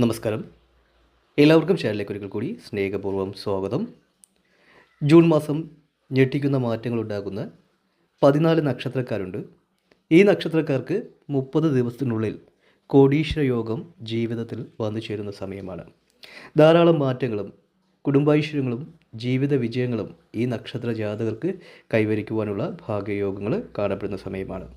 നമസ്കാരം. എല്ലാവർക്കും ചാനലിലേക്ക് ഒരിക്കൽ കൂടി സ്നേഹപൂർവം സ്വാഗതം. ജൂൺ മാസം ഞെട്ടിക്കുന്ന മാറ്റങ്ങൾ ഉണ്ടാകുന്ന പതിനാല് നക്ഷത്രക്കാരുണ്ട്. ഈ നക്ഷത്രക്കാർക്ക് മുപ്പത് ദിവസത്തിനുള്ളിൽ കോടീശ്വര യോഗം ജീവിതത്തിൽ വന്നു ചേരുന്ന സമയമാണ്. ധാരാളം മാറ്റങ്ങളും കുടുംബൈശ്വര്യങ്ങളും ജീവിത വിജയങ്ങളും ഈ നക്ഷത്ര ജാതകർക്ക് കൈവരിക്കുവാനുള്ള ഭാഗ്യയോഗങ്ങൾ കാണപ്പെടുന്ന സമയമാണ്.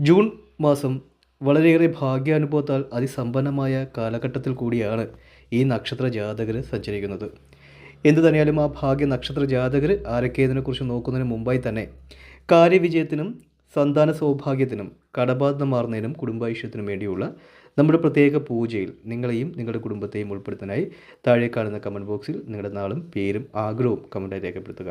ജൂൺ മാസം വളരെയേറെ ഭാഗ്യാനുഭവത്താൽ അതിസമ്പന്നമായ കാലഘട്ടത്തിൽ കൂടിയാണ് ഈ നക്ഷത്ര ജാതകർ സഞ്ചരിക്കുന്നത്. എന്തു തന്നെയാലും ആ ഭാഗ്യ നക്ഷത്ര ജാതകർ ആരൊക്കെയതിനെക്കുറിച്ച് നോക്കുന്നതിന് മുമ്പായി തന്നെ കാര്യവിജയത്തിനും സന്താന സൗഭാഗ്യത്തിനും കടബാധ മാറുന്നതിനും കുടുംബൈശ്വര്യത്തിനും വേണ്ടിയുള്ള നമ്മുടെ പ്രത്യേക പൂജയിൽ നിങ്ങളെയും നിങ്ങളുടെ കുടുംബത്തെയും ഉൾപ്പെടുത്താനായി താഴെ കാണുന്ന കമന്റ് ബോക്സിൽ നിങ്ങളുടെ നാളും പേരും ആഗ്രഹവും കമന്റായി രേഖപ്പെടുത്തുക.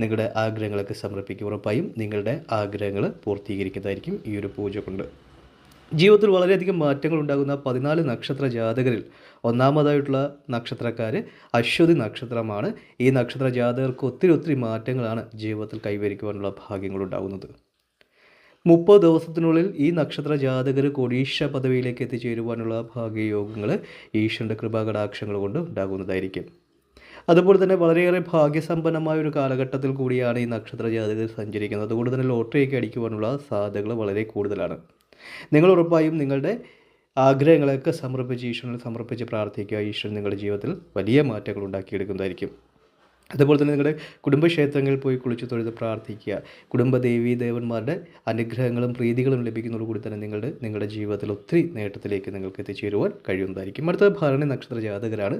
നിങ്ങളുടെ ആഗ്രഹങ്ങളൊക്കെ സമർപ്പിക്കും. ഉറപ്പായും നിങ്ങളുടെ ആഗ്രഹങ്ങൾ പൂർത്തീകരിക്കുന്നതായിരിക്കും ഈ ഒരു പൂജ കൊണ്ട് ജീവിതത്തിൽ വളരെയധികം മാറ്റങ്ങൾ ഉണ്ടാകുന്ന പതിനാല് നക്ഷത്ര ജാതകരിൽ ഒന്നാമതായിട്ടുള്ള നക്ഷത്രക്കാർ അശ്വതി നക്ഷത്രമാണ്. ഈ നക്ഷത്ര ജാതകർക്ക് ഒത്തിരി ഒത്തിരി മാറ്റങ്ങളാണ് ജീവിതത്തിൽ കൈവരിക്കുവാനുള്ള ഭാഗ്യങ്ങൾ ഉണ്ടാകുന്നത്. മുപ്പത് ദിവസത്തിനുള്ളിൽ ഈ നക്ഷത്ര ജാതകർ കൊടീശ പദവിയിലേക്ക് എത്തിച്ചേരുവാനുള്ള ഭാഗ്യയോഗങ്ങൾ ഈശ്വരന്റെ കൃപാകടാക്ഷങ്ങൾ കൊണ്ട് ഉണ്ടാകുന്നതായിരിക്കും. അതുപോലെ തന്നെ വളരെയേറെ ഭാഗ്യസമ്പന്നമായ ഒരു കാലഘട്ടത്തിൽ കൂടിയാണ് ഈ നക്ഷത്ര ജാതകർ സഞ്ചരിക്കുന്നത്. അതുകൊണ്ട് തന്നെ ലോട്ടറിയൊക്കെ അടിക്കുവാനുള്ള സാധ്യതകൾ വളരെ കൂടുതലാണ്. നിങ്ങൾ ഉറപ്പായും നിങ്ങളുടെ ആഗ്രഹങ്ങളൊക്കെ സമർപ്പിച്ച് ഈശ്വരനെ സമർപ്പിച്ച് പ്രാർത്ഥിക്കുക. ഈശ്വരൻ നിങ്ങളുടെ ജീവിതത്തിൽ വലിയ മാറ്റങ്ങൾ ഉണ്ടാക്കിയെടുക്കുന്നതായിരിക്കും. അതുപോലെ തന്നെ നിങ്ങളുടെ കുടുംബക്ഷേത്രങ്ങളിൽ പോയി കുളിച്ച് തൊഴുത് പ്രാർത്ഥിക്കുക. കുടുംബ ദേവീ ദേവന്മാരുടെ അനുഗ്രഹങ്ങളും പ്രീതികളും ലഭിക്കുന്നതോടുകൂടി തന്നെ നിങ്ങളുടെ നിങ്ങളുടെ ജീവിതത്തിൽ ഒത്തിരി നേട്ടത്തിലേക്ക് നിങ്ങൾക്ക് എത്തിച്ചേരുവാൻ കഴിയുന്നതായിരിക്കും. അടുത്ത ഭരണി നക്ഷത്ര ജാതകരാണ്.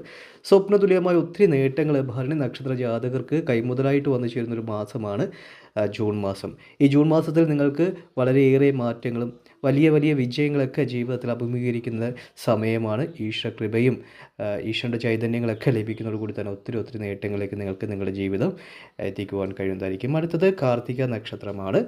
സ്വപ്നതുല്യമായ ഒത്തിരി നേട്ടങ്ങൾ ഭരണി നക്ഷത്ര ജാതകർക്ക് കൈമുതലായിട്ട് വന്നു ചേരുന്ന ഒരു മാസമാണ്. ജൂൺ മാസം. ഈ ജൂൺ മാസത്തിൽ നിങ്ങൾക്ക് വളരെയേറെ മാറ്റങ്ങളും വലിയ വലിയ വിജയങ്ങളൊക്കെ ജീവിതത്തിൽ അഭിമുഖീകരിക്കുന്ന സമയമാണ് ഈശ്വര കൃപയും. ആ, ഈശ്വരന്റെ ചൈതന്യങ്ങളൊക്കെ ലഭിക്കുന്നതോടുകൂടി തന്നെ ഒത്തിരി ഒത്തിരി നേട്ടങ്ങളിലേക്ക് നിങ്ങൾക്ക് നിങ്ങളുടെ ജീവിതം എത്തിക്കുവാൻ കഴിയുന്നതായിരിക്കും. അടുത്തത് കാർത്തിക നക്ഷത്രമാണ്.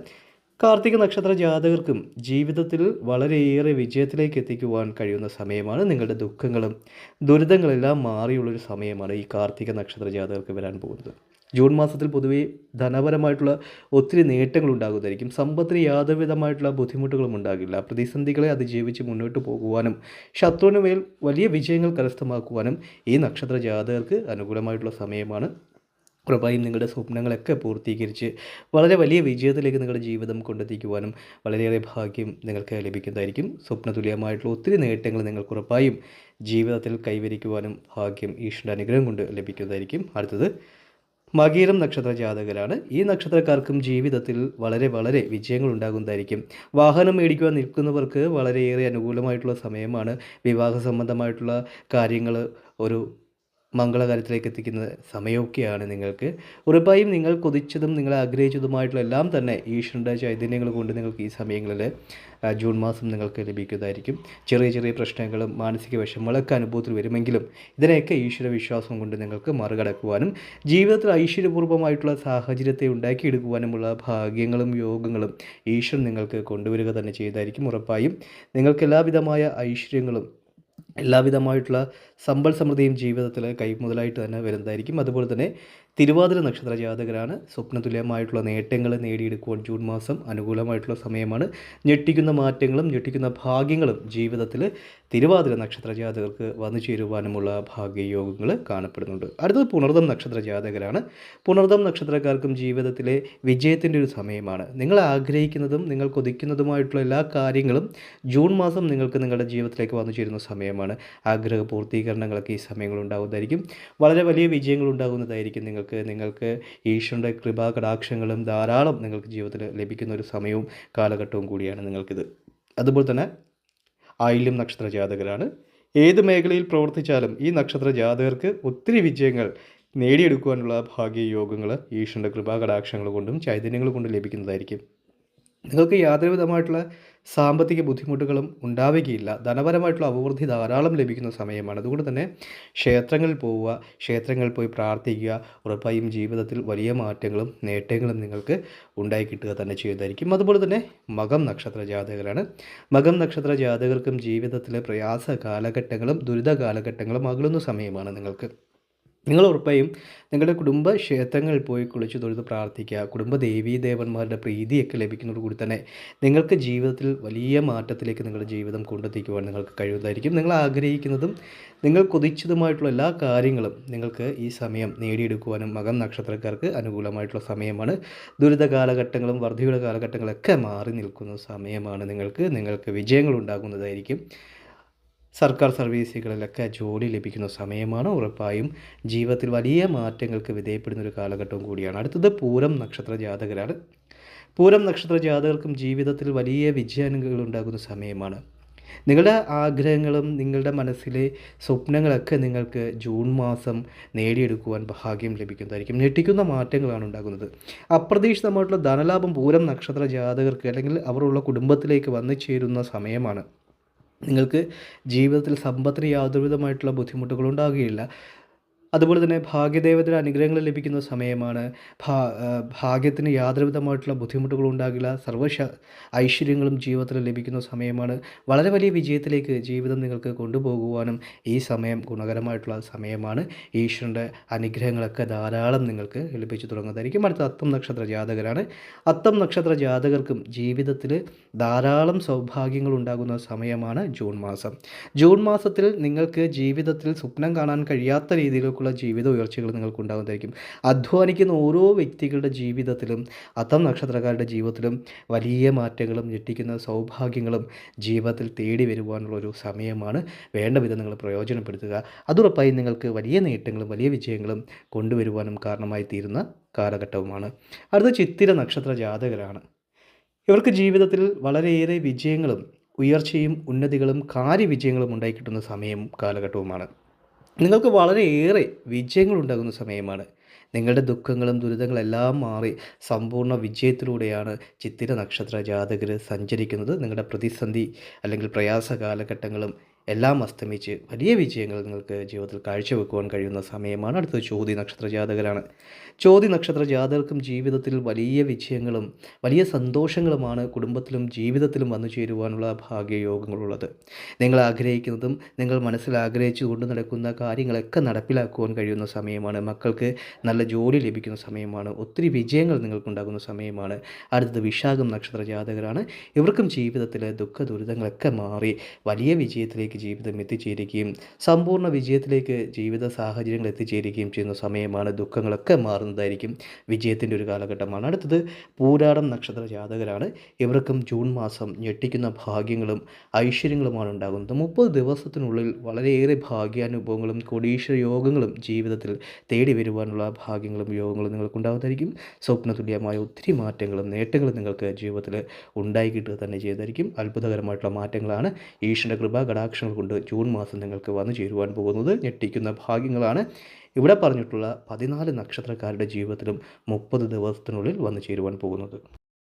കാർത്തിക നക്ഷത്ര ജാതകർക്കും ജീവിതത്തിൽ വളരെയേറെ വിജയത്തിലേക്ക് എത്തിക്കുവാൻ കഴിയുന്ന സമയമാണ്. നിങ്ങളുടെ ദുഃഖങ്ങളും ദുരിതങ്ങളെല്ലാം മാറിയുള്ളൊരു സമയമാണ് ഈ കാർത്തിക നക്ഷത്ര ജാതകർക്ക് വരാൻ പോകുന്നത്. ജൂൺ മാസത്തിൽ പൊതുവെ ധനപരമായിട്ടുള്ള ഒത്തിരി നേട്ടങ്ങൾ ഉണ്ടാകുന്നതായിരിക്കും സമ്പത്തിന് യാതൊരുവിധമായിട്ടുള്ള ബുദ്ധിമുട്ടുകളും ഉണ്ടാകില്ല. പ്രതിസന്ധികളെ അതിജീവിച്ച് മുന്നോട്ട് പോകുവാനും ശത്രുവിന് മേൽ വലിയ വിജയങ്ങൾ കരസ്ഥമാക്കുവാനും ഈ നക്ഷത്ര ജാതകർക്ക് അനുകൂലമായിട്ടുള്ള സമയമാണ്. ഉറപ്പായും നിങ്ങളുടെ സ്വപ്നങ്ങളൊക്കെ പൂർത്തീകരിച്ച് വളരെ വലിയ വിജയത്തിലേക്ക് നിങ്ങളുടെ ജീവിതം കൊണ്ടെത്തിക്കുവാനും വളരെയേറെ ഭാഗ്യം നിങ്ങൾക്ക് ലഭിക്കുന്നതായിരിക്കും. സ്വപ്നതുല്യമായിട്ടുള്ള ഒത്തിരി നേട്ടങ്ങൾ നിങ്ങൾക്ക് ഉറപ്പായും ജീവിതത്തിൽ കൈവരിക്കുവാനും ഭാഗ്യം ഈശ്വരന്റെ അനുഗ്രഹം കൊണ്ട് ലഭിക്കുന്നതായിരിക്കും. അടുത്തത് മകീരം നക്ഷത്ര ജാതകരാണ്. ഈ നക്ഷത്രക്കാർക്കും ജീവിതത്തിൽ വളരെ വളരെ വിജയങ്ങൾ ഉണ്ടാകുന്നതായിരിക്കും വാഹനം മേടിക്കുവാൻ നിൽക്കുന്നവർക്ക് വളരെയേറെ അനുകൂലമായിട്ടുള്ള സമയമാണ്. വിവാഹ സംബന്ധമായിട്ടുള്ള കാര്യങ്ങൾ ഒരു മംഗളകാര്യത്തിലേക്ക് എത്തിക്കുന്ന സമയമൊക്കെയാണ് നിങ്ങൾക്ക്. ഉറപ്പായും നിങ്ങൾ കൊതിച്ചതും നിങ്ങൾ ആഗ്രഹിച്ചതുമായിട്ടുള്ള എല്ലാം തന്നെ ഈശ്വരന്റെ ചൈതന്യങ്ങൾ കൊണ്ട് നിങ്ങൾക്ക് ഈ സമയങ്ങളിൽ ജൂൺ മാസം നിങ്ങൾക്ക് ലഭിക്കുന്നതായിരിക്കും. ചെറിയ ചെറിയ പ്രശ്നങ്ങളും മാനസിക വിഷമങ്ങളൊക്കെ അനുഭവത്തിൽ വരുമെങ്കിലും ഇതിനെയൊക്കെ ഈശ്വര വിശ്വാസം കൊണ്ട് നിങ്ങൾക്ക് മറികടക്കുവാനും ജീവിതത്തിൽ ഐശ്വര്യപൂർവമായിട്ടുള്ള സാഹചര്യത്തെ ഉണ്ടാക്കിയെടുക്കുവാനുമുള്ള ഭാഗ്യങ്ങളും യോഗങ്ങളും ഈശ്വരൻ നിങ്ങൾക്ക് കൊണ്ടുവരിക തന്നെ ചെയ്തായിരിക്കും ഉറപ്പായും. നിങ്ങൾക്ക് എല്ലാവിധമായ ഐശ്വര്യങ്ങളും എല്ലാവിധമായിട്ടുള്ള സമ്പൽ സമൃദ്ധിയും ജീവിതത്തിൽ കൈമുതലായിട്ട് തന്നെ വരുന്നതായിരിക്കും. അതുപോലെ തന്നെ തിരുവാതിര നക്ഷത്ര ജാതകരാണ്. സ്വപ്നതുല്യമായിട്ടുള്ള നേട്ടങ്ങൾ നേടിയെടുക്കുവാൻ ജൂൺ മാസം അനുകൂലമായിട്ടുള്ള സമയമാണ്. ഞെട്ടിക്കുന്ന മാറ്റങ്ങളും ഞെട്ടിക്കുന്ന ഭാഗ്യങ്ങളും ജീവിതത്തിൽ തിരുവാതിര നക്ഷത്ര ജാതകർക്ക് വന്നു ചേരുവാനുമുള്ള ഭാഗ്യയോഗങ്ങൾ കാണപ്പെടുന്നുണ്ട്. അടുത്തത് പുണർദം നക്ഷത്ര ജാതകരാണ്. പുണർദം നക്ഷത്രക്കാർക്കും ജീവിതത്തിലെ വിജയത്തിന്റെ ഒരു സമയമാണ്. നിങ്ങൾ ആഗ്രഹിക്കുന്നതും നിങ്ങൾ കൊതിക്കുന്നതുമായിട്ടുള്ള എല്ലാ കാര്യങ്ങളും ജൂൺ മാസം നിങ്ങൾക്ക് നിങ്ങളുടെ ജീവിതത്തിലേക്ക് വന്നു ചേരുന്ന സമയമാണ് ആഗ്രഹ പൂർത്തീകരണങ്ങളൊക്കെ ഈ സമയങ്ങൾ ഉണ്ടാകുന്നതായിരിക്കും വളരെ വലിയ വിജയങ്ങൾ ഉണ്ടാകുന്നതായിരിക്കും നിങ്ങൾക്ക് നിങ്ങൾക്ക് ഈശ്വരന്റെ കൃപാ കടാക്ഷങ്ങളും ധാരാളം നിങ്ങൾക്ക് ജീവിതത്തിൽ ലഭിക്കുന്ന ഒരു സമയവും കാലഘട്ടവും കൂടിയാണ് നിങ്ങൾക്കിത്. അതുപോലെ തന്നെ ആയില്യം നക്ഷത്ര ജാതകരാണ്. ഏത് മേഖലയിൽ പ്രവർത്തിച്ചാലും ഈ നക്ഷത്ര ജാതകർക്ക് ഒത്തിരി വിജയങ്ങൾ നേടിയെടുക്കുവാനുള്ള ഭാഗ്യയോഗങ്ങൾ ഈശ്വരന്റെ കൃപാകടാക്ഷങ്ങൾ കൊണ്ടും ചൈതന്യങ്ങൾ കൊണ്ടും ലഭിക്കുന്നതായിരിക്കും. നിങ്ങൾക്ക് യാതൊരു വിധമായിട്ടുള്ള സാമ്പത്തിക ബുദ്ധിമുട്ടുകളും ഉണ്ടാവുകയില്ല. ധനപരമായിട്ടുള്ള അഭിവൃദ്ധി ധാരാളം ലഭിക്കുന്ന സമയമാണ്. അതുകൊണ്ട് തന്നെ ക്ഷേത്രങ്ങളിൽ പോവുക ക്ഷേത്രങ്ങളിൽ പോയി പ്രാർത്ഥിക്കുക ഉറപ്പായും ജീവിതത്തിൽ വലിയ മാറ്റങ്ങളും നേട്ടങ്ങളും നിങ്ങൾക്ക് ഉണ്ടായി കിട്ടുക തന്നെ ചെയ്യുന്നതായിരിക്കും അതുപോലെ തന്നെ മകം നക്ഷത്ര ജാതകരാണ്. മകം നക്ഷത്ര ജാതകർക്കും ജീവിതത്തിലെ പ്രയാസ കാലഘട്ടങ്ങളും ദുരിത കാലഘട്ടങ്ങളും അകലുന്ന സമയമാണ് നിങ്ങൾക്ക്. നിങ്ങൾ ഉറപ്പായും നിങ്ങളുടെ കുടുംബ ക്ഷേത്രങ്ങളിൽ പോയി കുളിച്ചു തൊഴുത് പ്രാർത്ഥിക്കുക. കുടുംബ ദേവീ ദേവന്മാരുടെ പ്രീതിയൊക്കെ ലഭിക്കുന്നതോടുകൂടി തന്നെ നിങ്ങൾക്ക് ജീവിതത്തിൽ വലിയ മാറ്റത്തിലേക്ക് നിങ്ങളുടെ ജീവിതം കൊണ്ടെത്തിക്കുവാൻ നിങ്ങൾക്ക് കഴിയുന്നതായിരിക്കും. നിങ്ങൾ ആഗ്രഹിക്കുന്നതും നിങ്ങൾ കൊതിച്ചതുമായിട്ടുള്ള എല്ലാ കാര്യങ്ങളും നിങ്ങൾക്ക് ഈ സമയം നേടിയെടുക്കുവാനും മകം നക്ഷത്രക്കാർക്ക് അനുകൂലമായിട്ടുള്ള സമയമാണ്. ദുരിത കാലഘട്ടങ്ങളും വർദ്ധിയുടെ കാലഘട്ടങ്ങളൊക്കെ മാറി നിൽക്കുന്ന സമയമാണ് നിങ്ങൾക്ക് നിങ്ങൾക്ക് വിജയങ്ങൾ ഉണ്ടാകുന്നതായിരിക്കും സർക്കാർ സർവീസുകളിലൊക്കെ ജോലി ലഭിക്കുന്ന സമയമാണ് ഉറപ്പായും ജീവിതത്തിൽ വലിയ മാറ്റങ്ങൾക്ക് വിധേയപ്പെടുന്ന ഒരു കാലഘട്ടവും കൂടിയാണ്. അടുത്തത് പൂരം നക്ഷത്ര ജാതകരാണ്. പൂരം നക്ഷത്ര ജാതകർക്കും ജീവിതത്തിൽ വലിയ വിജയാനുകൾ ഉണ്ടാകുന്ന സമയമാണ്. നിങ്ങളുടെ ആഗ്രഹങ്ങളും നിങ്ങളുടെ മനസ്സിലെ സ്വപ്നങ്ങളൊക്കെ നിങ്ങൾക്ക് ജൂൺ മാസം നേടിയെടുക്കുവാൻ ഭാഗ്യം ലഭിക്കുന്നതായിരിക്കും. ഞെട്ടിക്കുന്ന മാറ്റങ്ങളാണ് ഉണ്ടാകുന്നത്. അപ്രതീക്ഷിതമായിട്ടുള്ള ധനലാഭം പൂരം നക്ഷത്ര ജാതകർക്ക് അല്ലെങ്കിൽ അവരുള്ള കുടുംബത്തിലേക്ക് വന്നു ചേരുന്ന സമയമാണ്. നിങ്ങൾക്ക് ജീവിതത്തിൽ സമ്പത്തിന് യാതൊരുവിധമായിട്ടുള്ള ബുദ്ധിമുട്ടുകളും ഉണ്ടാകുകയില്ല അതുപോലെ തന്നെ ഭാഗ്യദേവതയുടെ അനുഗ്രഹങ്ങൾ ലഭിക്കുന്ന സമയമാണ് ഭാ ഭാഗ്യത്തിന് യാതൊരുവിധമായിട്ടുള്ള ബുദ്ധിമുട്ടുകളും ഉണ്ടാകില്ല സർവശ ഐശ്വര്യങ്ങളും ജീവിതത്തിൽ ലഭിക്കുന്ന സമയമാണ്. വളരെ വലിയ വിജയത്തിലേക്ക് ജീവിതം നിങ്ങൾക്ക് കൊണ്ടുപോകുവാനും ഈ സമയം ഗുണകരമായിട്ടുള്ള സമയമാണ്. ഈശ്വരന്റെ അനുഗ്രഹങ്ങളൊക്കെ ധാരാളം നിങ്ങൾക്ക് ലഭിച്ചു തുടങ്ങുന്നതായിരിക്കും. അടുത്ത അത്തം നക്ഷത്ര ജാതകരാണ്. അത്തം നക്ഷത്ര ജാതകർക്കും ജീവിതത്തിൽ ധാരാളം സൗഭാഗ്യങ്ങൾ ഉണ്ടാകുന്ന സമയമാണ് ജൂൺ മാസം. ജൂൺ മാസത്തിൽ നിങ്ങൾക്ക് ജീവിതത്തിൽ സ്വപ്നം കാണാൻ കഴിയാത്ത രീതിയിലുള്ള നിങ്ങൾക്കുള്ള ജീവിത ഉയർച്ചകൾ നിങ്ങൾക്ക് ഉണ്ടാകുന്നതായിരിക്കും അധ്വാനിക്കുന്ന ഓരോ വ്യക്തികളുടെ ജീവിതത്തിലും അത്തം നക്ഷത്രക്കാരുടെ ജീവിതത്തിലും വലിയ മാറ്റങ്ങളും ഞെട്ടിക്കുന്ന സൗഭാഗ്യങ്ങളും ജീവിതത്തിൽ തേടി വരുവാനുള്ള ഒരു സമയമാണ്. വേണ്ട വിധം നിങ്ങൾ പ്രയോജനപ്പെടുത്തുക. അതുറപ്പായി നിങ്ങൾക്ക് വലിയ നേട്ടങ്ങളും വലിയ വിജയങ്ങളും കൊണ്ടുവരുവാനും കാരണമായി തീരുന്ന കാലഘട്ടവുമാണ്. അടുത്ത ചിത്തിര നക്ഷത്ര ജാതകരാണ്. ഇവർക്ക് ജീവിതത്തിൽ വളരെയേറെ വിജയങ്ങളും ഉയർച്ചയും ഉന്നതികളും കാര്യവിജയങ്ങളും ഉണ്ടായി കിട്ടുന്ന സമയവും കാലഘട്ടവുമാണ്. നിങ്ങൾക്ക് വളരെയേറെ വിജയങ്ങളുണ്ടാകുന്ന സമയമാണ്. നിങ്ങളുടെ ദുഃഖങ്ങളും ദുരിതങ്ങളെല്ലാം മാറി സമ്പൂർണ വിജയത്തിലൂടെയാണ് ചിത്തിര നക്ഷത്ര ജാതകർ സഞ്ചരിക്കുന്നത്. നിങ്ങളുടെ പ്രതിസന്ധി അല്ലെങ്കിൽ പ്രയാസ കാലഘട്ടങ്ങളും എല്ലാം അസ്തമിച്ച് വലിയ വിജയങ്ങൾ നിങ്ങൾക്ക് ജീവിതത്തിൽ കാഴ്ചവെക്കുവാൻ കഴിയുന്ന സമയമാണ്. അടുത്തത് ചോതി നക്ഷത്ര ജാതകരാണ്. ചോതി നക്ഷത്ര ജാതകർക്കും ജീവിതത്തിൽ വലിയ വിജയങ്ങളും വലിയ സന്തോഷങ്ങളുമാണ് കുടുംബത്തിലും ജീവിതത്തിലും വന്നു ചേരുവാനുള്ള ഭാഗ്യയോഗങ്ങളുള്ളത്. നിങ്ങൾ ആഗ്രഹിക്കുന്നതും നിങ്ങൾ മനസ്സിൽ ആഗ്രഹിച്ചു കൊണ്ട് നടക്കുന്ന കാര്യങ്ങളൊക്കെ നടപ്പിലാക്കുവാൻ കഴിയുന്ന സമയമാണ്. മക്കൾക്ക് നല്ല ജോലി ലഭിക്കുന്ന സമയമാണ്. ഒത്തിരി വിജയങ്ങൾ നിങ്ങൾക്കുണ്ടാകുന്ന സമയമാണ്. അടുത്തത് വിശാഖം നക്ഷത്ര ജാതകരാണ്. ഇവർക്കും ജീവിതത്തിലെ ദുഃഖ ദുരിതങ്ങളൊക്കെ മാറി വലിയ വിജയത്തിലേക്ക് വിജയത്തിലേക്ക് ജീവിതം എത്തിച്ചേരുകയും സമ്പൂർണ വിജയത്തിലേക്ക് ജീവിത സാഹചര്യങ്ങൾ എത്തിച്ചേരുകയും ചെയ്യുന്ന സമയമാണ് ദുഃഖങ്ങളൊക്കെ മാറുന്നതായിരിക്കും വിജയത്തിന്റെ ഒരു കാലഘട്ടമാണ്. അടുത്തത് പൂരാടം നക്ഷത്ര ജാതകരാണ്. ഇവർക്കും ജൂൺ മാസം ഞെട്ടിക്കുന്ന ഭാഗ്യങ്ങളും ഐശ്വര്യങ്ങളുമാണ് ഉണ്ടാകുന്നത്. മുപ്പത് ദിവസത്തിനുള്ളിൽ വളരെയേറെ ഭാഗ്യാനുഭവങ്ങളും കൊടീശ്വര യോഗങ്ങളും ജീവിതത്തിൽ തേടി വരുവാനുള്ള ഭാഗ്യങ്ങളും യോഗങ്ങളും നിങ്ങൾക്കുണ്ടാകുന്നതായിരിക്കും. സ്വപ്നതുല്യമായ ഒത്തിരി മാറ്റങ്ങളും നേട്ടങ്ങളും നിങ്ങൾക്ക് ജീവിതത്തിൽ ഉണ്ടായി കിട്ടുക തന്നെ ചെയ്തായിരിക്കും അത്ഭുതകരമായിട്ടുള്ള മാറ്റങ്ങളാണ്. ഈശ്വര കൃപ കടാക്ഷ ലക്ഷങ്ങൾ കൊണ്ട് ജൂൺ മാസം നിങ്ങൾക്ക് വന്നു ചേരുവാൻ പോകുന്നത് ഞെട്ടിക്കുന്ന ഭാഗ്യങ്ങളാണ്. ഇവിടെ പറഞ്ഞിട്ടുള്ള പതിനാല് നക്ഷത്രക്കാരുടെ ജീവിതത്തിലും മുപ്പത് ദിവസത്തിനുള്ളിൽ വന്നു ചേരുവാൻ പോകുന്നത്.